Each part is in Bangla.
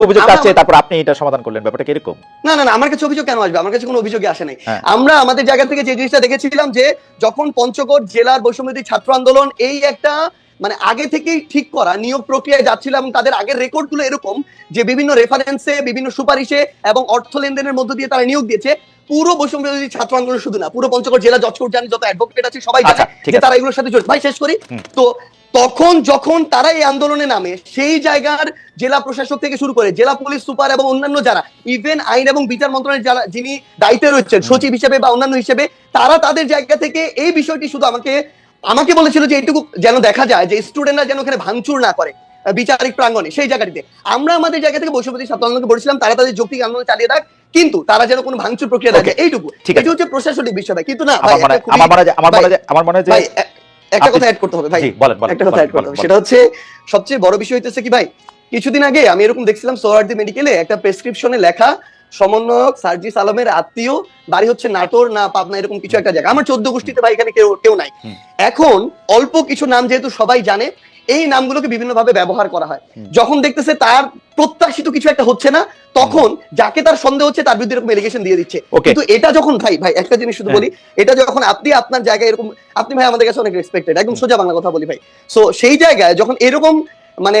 অভিযোগ আসছে তারপর আপনি এটা সমাধান করলেন ব্যাপারটা কীরকম না না না আমার কাছে অভিযোগ কেন আসবে? আমার কাছে কোনো অভিযোগই আসে নাই। হ্যাঁ। আমরা আমাদের জায়গা থেকে যে জিনিসটা দেখেছিলাম যে যখন পঞ্চগড় জেলার বৈষম্যদী ছাত্র আন্দোলন এই একটা মানে আগে থেকেই ঠিক করা নিয়োগ প্রক্রিয়ায় যাচ্ছিল এবং তাদের আগের রেকর্ডগুলো এরকম যে বিভিন্ন রেফারেন্সে বিভিন্ন সুপারিশে এবং অর্থ লেনদেনের মধ্য দিয়ে তারা নিয়োগ দিয়েছে পুরো বৈষম্যদী ছাত্র আন্দোলন শুধু না পুরো পঞ্চগড় জেলা জজ কোর্ট জানি যত অ্যাডভোকেট আছে সবাই জানে আচ্ছা, যে। তারা এগুলোর সাথে জড়িত। ভাই শেষ করি। তো তখন যখন তারা এই আন্দোলনে নামে সেই জায়গার জেলা প্রশাসক থেকে শুরু করে জেলা পুলিশ সুপার এবং অন্যান্য যারা ইভেন আইন এবং বিচার মন্ত্রণালয়ের যারা যিনি দায়িত্বে রয়েছেন সচিব হিসেবে বা অন্যান্য হিসেবে তারা তাদের জায়গা থেকে এই বিষয়টি শুধু আমাকে আমাকে বলেছিল যে এইটুকু যেন দেখা যায় যে স্টুডেন্টরা যেন ওখানে ভাঙচুর না করে বিচারিক প্রাঙ্গণে সেই জায়গাটিতে। আমরা আমাদের জায়গা থেকে বৈষম্যদী ছাত্র আন্দোলনকে বলেছিলাম তারা তাদের যৌক্তিক আন্দোলন চালিয়ে রাখ কিন্তু তারা যেন কোনো ভাঙচুর প্রক্রিয়া দেখে এইটুকু। ঠিক আছে। হচ্ছে প্রশাসনিক বিষয় কিন্তু না আমার মনে হয় আমার মনে হয় যে আমার মনে হয় একটা কথা অ্যাড করতে হবে ভাই। বলেন একটা কথা অ্যাড করতে হবে। সেটা হচ্ছে সবচেয়ে বড় বিষয় হইতেছে কি ভাই কিছুদিন আগে আমি এরকম দেখছিলাম সোহার্দি মেডিকেলে একটা প্রেসক্রিপশনে লেখা সমন্বয়ক সার্জিস আলমের আত্মীয় বাড়ি হচ্ছে নাটোর না পাবনা এরকম কিছু একটা জায়গা। আমার চোদ্দ গোষ্ঠীতে ভাই এখানে কেউ কেউ নাই। এখন অল্প কিছু নাম যেহেতু সবাই জানে এই নামগুলোকে বিভিন্ন ভাবে ব্যবহার করা হয়। যখন দেখতেছে তার প্রত্যাশিত কিছু একটা হচ্ছে না তখন যাকে তার সন্দেহ হচ্ছে তার বিরুদ্ধে এরকম এলিগেশন দিয়ে দিচ্ছে। কিন্তু এটা যখন ভাই ভাই একটা জিনিস শুধু হ্যাঁ। বলি এটা যখন আপনি আপনার জায়গায় এরকম আপনি ভাই আমাদের কাছে অনেক রেসপেক্টেড একদম সোজা বাংলা কথা বলি ভাই। সো সেই জায়গায় যখন এরকম মানে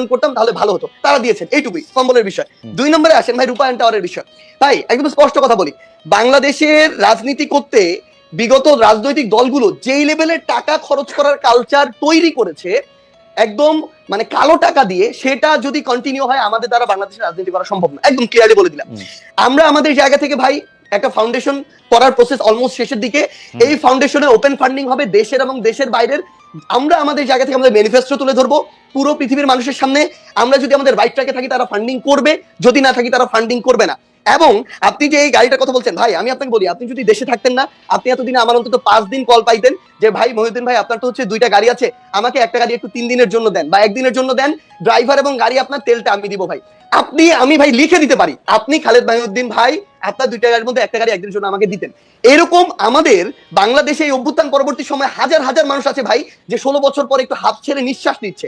করতাম তাহলে ভালো হতো। তারা দিয়েছেন এইটুকুই কম্বলের বিষয়। দুই নম্বরে আসেন ভাই রূপায়ণ টাওয়ারের বিষয়। ভাই একদম স্পষ্ট কথা বলি বাংলাদেশের রাজনীতি করতে বিগত রাজনৈতিক দলগুলো যেই লেভেলের টাকা খরচ করার কালচার তৈরি করেছে একদম মানে কালো টাকা দিয়ে সেটা যদি কন্টিনিউ হয় আমাদের দ্বারা বাংলাদেশের রাজনীতি করা সম্ভব না। একদম ক্লিয়ারলি বলে দিলাম। আমরা আমাদের জায়গা থেকে ভাই একটা ফাউন্ডেশন করার প্রসেস অলমোস্ট শেষের দিকে। এই ফাউন্ডেশনের ওপেন ফান্ডিং হবে দেশের এবং দেশের বাইরের আমরা আমাদের জায়গা থেকে আমাদের ম্যানিফেস্টো তুলে ধরবো। পুরো পৃথিবীর মানুষের সামনে আমরা যদি আমাদের রাইট ট্র্যাকে থাকি, তারা ফান্ডিং করবে। যদি না থাকি, তারা ফান্ডিং করবে না। এবং আপনি যে এই গাড়িটার কথা বলছেন, ভাই, আমি আপনাকে বলি, আপনি যদি দেশে থাকতেন না, আপনি এতদিনে আমার অন্তত পাঁচ দিন কল পাইতেন যে, ভাই, মহিউদ্দিন ভাই, আপনার তো হচ্ছে দুইটা গাড়ি আছে, আমাকে একটা গাড়ি একটু তিন দিনের জন্য দেন বা একদিনের জন্য দেন ড্রাইভার এবং গাড়ি আপনার তেলটা আমি দিব ভাই। আপনি, আমি ভাই লিখে দিতে পারি, আপনি খালেদ মাহিউদ্দিন ভাই, আপনার দুইটা গাড়ির মধ্যে একটা গাড়ি একদিনের জন্য আমাকে দিতেন। এরকম আমাদের বাংলাদেশে এই অভ্যুত্থান পরবর্তী সময় হাজার হাজার মানুষ আছে ভাই, যে ষোলো বছর পর একটু হাফ ছেড়ে নিঃশ্বাস নিচ্ছে।